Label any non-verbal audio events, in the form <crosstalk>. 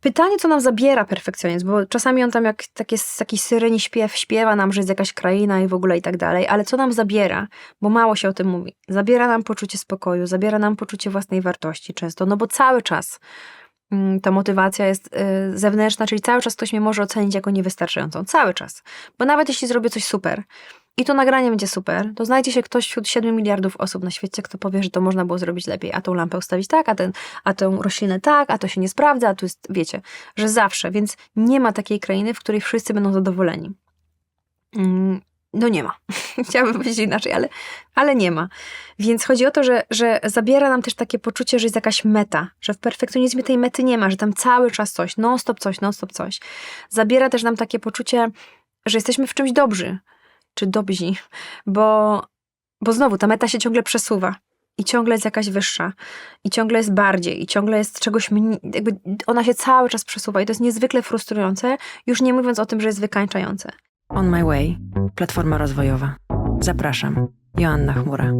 Pytanie, co nam zabiera perfekcjonizm, bo czasami on tam jak takie, taki syreni śpiew śpiewa nam, że jest jakaś kraina i w ogóle i tak dalej, ale co nam zabiera, bo mało się o tym mówi. Zabiera nam poczucie spokoju, zabiera nam poczucie własnej wartości często, no bo cały czas mm, ta motywacja jest y, zewnętrzna, czyli cały czas ktoś mnie może ocenić jako niewystarczającą. Cały czas. Bo nawet jeśli zrobię coś super i to nagranie będzie super, to znajdzie się ktoś wśród 7 miliardów osób na świecie, kto powie, że to można było zrobić lepiej. A tą lampę ustawić tak, a, ten, a tę roślinę tak, a to się nie sprawdza, a tu jest, wiecie, że zawsze. Więc nie ma takiej krainy, w której wszyscy będą zadowoleni. Mm, No nie ma. <laughs> Chciałabym powiedzieć inaczej, ale, ale nie ma. Więc chodzi o to, że, że zabiera nam też takie poczucie, że jest jakaś meta, że w perfekcjonizmie tej mety nie ma, że tam cały czas coś, non-stop coś, non-stop coś. Zabiera też nam takie poczucie, że jesteśmy w czymś dobrzy, czy dobrzy, bo, bo znowu ta meta się ciągle przesuwa. I ciągle jest jakaś wyższa, i ciągle jest bardziej, i ciągle jest czegoś mniej, jakby ona się cały czas przesuwa i to jest niezwykle frustrujące, już nie mówiąc o tym, że jest wykańczające. On My Way, platforma rozwojowa. Zapraszam, Joanna Chmura.